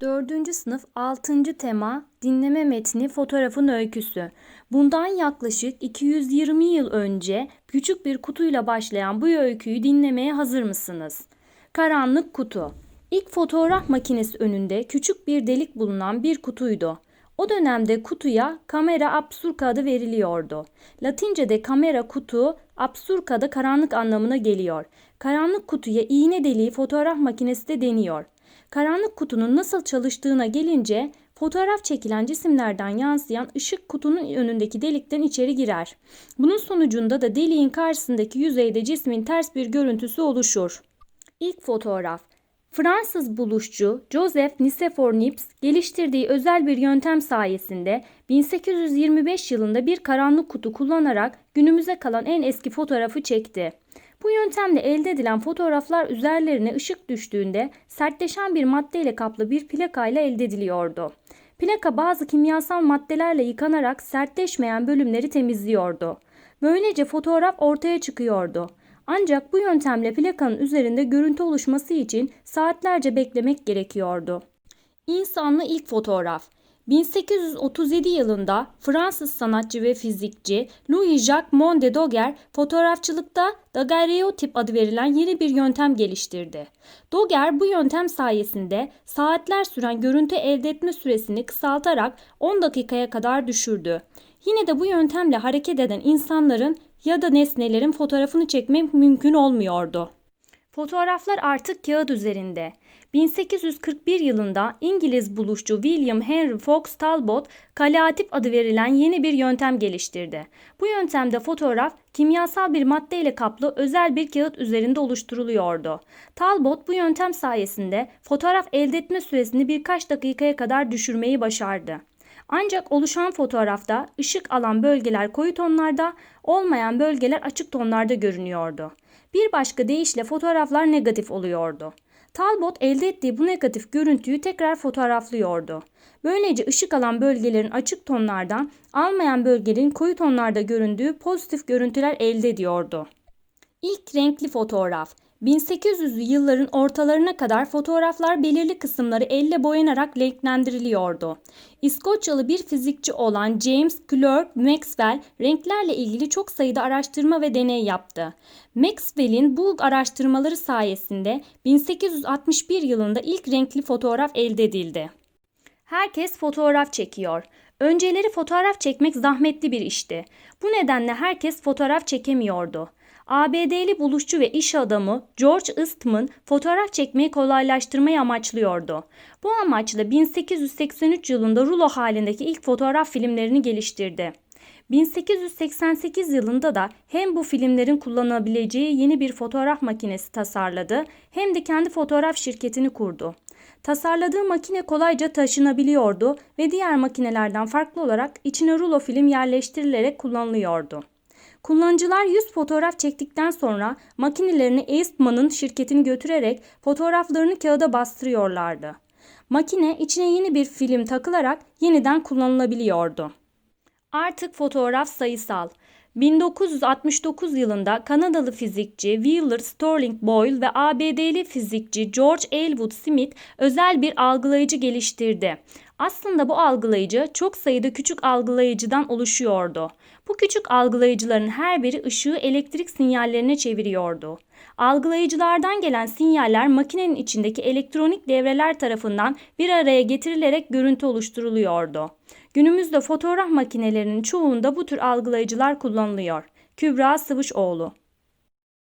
4. sınıf 6. tema dinleme metni fotoğrafın öyküsü. Bundan yaklaşık 220 yıl önce küçük bir kutuyla başlayan bu öyküyü dinlemeye hazır mısınız? Karanlık kutu. İlk fotoğraf makinesi önünde küçük bir delik bulunan bir kutuydu. O dönemde kutuya kamera absurka adı veriliyordu. Latince'de kamera kutu, absurka'da karanlık anlamına geliyor. Karanlık kutuya iğne deliği fotoğraf makinesi de deniyor. Karanlık kutunun nasıl çalıştığına gelince fotoğraf çekilen cisimlerden yansıyan ışık kutunun önündeki delikten içeri girer. Bunun sonucunda da deliğin karşısındaki yüzeyde cismin ters bir görüntüsü oluşur. İlk fotoğraf Fransız buluşçu Joseph Nicephore Niepce geliştirdiği özel bir yöntem sayesinde 1825 yılında bir karanlık kutu kullanarak günümüze kalan en eski fotoğrafı çekti. Bu yöntemle elde edilen fotoğraflar üzerlerine ışık düştüğünde sertleşen bir maddeyle kaplı bir plakayla elde ediliyordu. Plaka bazı kimyasal maddelerle yıkanarak sertleşmeyen bölümleri temizliyordu. Böylece fotoğraf ortaya çıkıyordu. Ancak bu yöntemle plakanın üzerinde görüntü oluşması için saatlerce beklemek gerekiyordu. İnsanlı ilk fotoğraf 1837 yılında Fransız sanatçı ve fizikçi Louis-Jacques Monde Daguerre fotoğrafçılıkta daguerreotip adı verilen yeni bir yöntem geliştirdi. Daguerre bu yöntem sayesinde saatler süren görüntü elde etme süresini kısaltarak 10 dakikaya kadar düşürdü. Yine de bu yöntemle hareket eden insanların ya da nesnelerin fotoğrafını çekmek mümkün olmuyordu. Fotoğraflar artık kağıt üzerinde. 1841 yılında İngiliz buluşçu William Henry Fox Talbot kaleatip adı verilen yeni bir yöntem geliştirdi. Bu yöntemde fotoğraf kimyasal bir maddeyle kaplı özel bir kağıt üzerinde oluşturuluyordu. Talbot bu yöntem sayesinde fotoğraf elde etme süresini birkaç dakikaya kadar düşürmeyi başardı. Ancak oluşan fotoğrafta ışık alan bölgeler koyu tonlarda, olmayan bölgeler açık tonlarda görünüyordu. Bir başka deyişle fotoğraflar negatif oluyordu. Talbot elde ettiği bu negatif görüntüyü tekrar fotoğraflıyordu. Böylece ışık alan bölgelerin açık tonlardan, almayan bölgelerin koyu tonlarda göründüğü pozitif görüntüler elde ediyordu. İlk renkli fotoğraf 1800'lü yılların ortalarına kadar fotoğraflar belirli kısımları elle boyanarak renklendiriliyordu. İskoçyalı bir fizikçi olan James Clerk Maxwell renklerle ilgili çok sayıda araştırma ve deney yaptı. Maxwell'in bu araştırmaları sayesinde 1861 yılında ilk renkli fotoğraf elde edildi. Herkes fotoğraf çekiyor. Önceleri fotoğraf çekmek zahmetli bir işti. Bu nedenle herkes fotoğraf çekemiyordu. ABD'li buluşçu ve iş adamı George Eastman fotoğraf çekmeyi kolaylaştırmayı amaçlıyordu. Bu amaçla 1883 yılında rulo halindeki ilk fotoğraf filmlerini geliştirdi. 1888 yılında da hem bu filmlerin kullanabileceği yeni bir fotoğraf makinesi tasarladı hem de kendi fotoğraf şirketini kurdu. Tasarladığı makine kolayca taşınabiliyordu ve diğer makinelerden farklı olarak içine rulo film yerleştirilerek kullanılıyordu. Kullanıcılar 100 fotoğraf çektikten sonra makinelerini Eastman'ın şirketini götürerek fotoğraflarını kağıda bastırıyorlardı. Makine içine yeni bir film takılarak yeniden kullanılabiliyordu. Artık fotoğraf sayısal. 1969 yılında Kanadalı fizikçi Wheeler Sterling Boyle ve ABD'li fizikçi George Aylwood Smith özel bir algılayıcı geliştirdi. Aslında bu algılayıcı çok sayıda küçük algılayıcıdan oluşuyordu. Bu küçük algılayıcıların her biri ışığı elektrik sinyallerine çeviriyordu. Algılayıcılardan gelen sinyaller makinenin içindeki elektronik devreler tarafından bir araya getirilerek görüntü oluşturuluyordu. Günümüzde fotoğraf makinelerinin çoğunda bu tür algılayıcılar kullanılıyor. Kübra Sıvışoğlu